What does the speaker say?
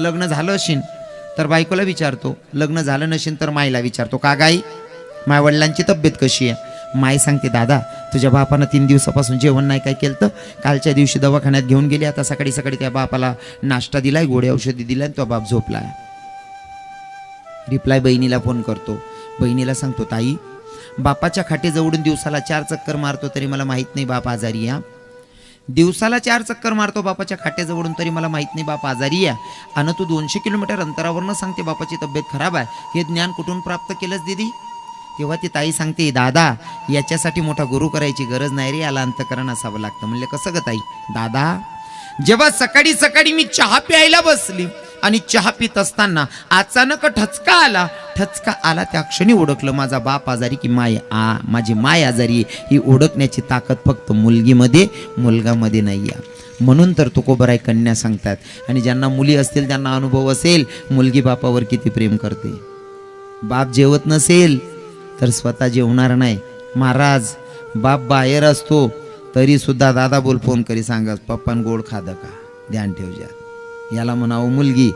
लग्न झालं असेल तर बायकोला विचारतो लग्न झालं नसेल तर माईला विचारतो का गाई? माय वडिलांची तब्येत कशी आहे? माय सांगते दादा तुझ्या बापानं तीन दिवसापासून जेवण नाही काय केलं तर कालच्या दिवशी दवाखान्यात घेऊन गेली आता सकाळी सकाळी त्या बापाला नाश्ता दिलाय गोळी औषधी दिलाय आणि तो बाप झोपलाय. रिप्लाय बहिणीला फोन करतो. बहिणीला सांगतो ताई बापाच्या खाटेजवळून दिवसाला चार चक्कर मारतो तरी मला माहीत नाही बाप आजारी या दिवसाला चार चक्कर मारतो बापाच्या खाट्याजवळून तरी मला माहीत नाही बाप आजारी या आणि तू दोनशे किलोमीटर अंतरावरनं सांगते बापाची तब्येत खराब आहे. हे ज्ञान कुठून प्राप्त केलंच दीदी? तेव्हा ती ताई सांगते दादा याच्यासाठी मोठा गुरु करायची गरज नाही रे याला अंतकरण असावं लागतं. म्हणले कसं ग ताई? दादा जेव्हा सकाळी सकाळी मी चहा प्यायला बसली आणि चहा पित असताना अचानक ठचका आला ठचका आला त्या क्षणी ओळखलं माझा बाप आजारी की माय आ माझी माय आजारी आहे ही ओळखण्याची ताकद फक्त मुलगीमध्ये मुलगामध्ये नाही आहे. म्हणून तर तुकोबराय कन्या सांगतात आणि ज्यांना मुली असतील त्यांना अनुभव असेल मुलगी बापावर किती प्रेम करते. बाप जेवत नसेल तर स्वतः जेवणार नाही. महाराज बाप बाहेर असतो तरीसुद्धा दादा बोल फोन करी सांगा पप्पान गोड खादं का? ध्यान ठेवजा याला म्हणावं मुलगी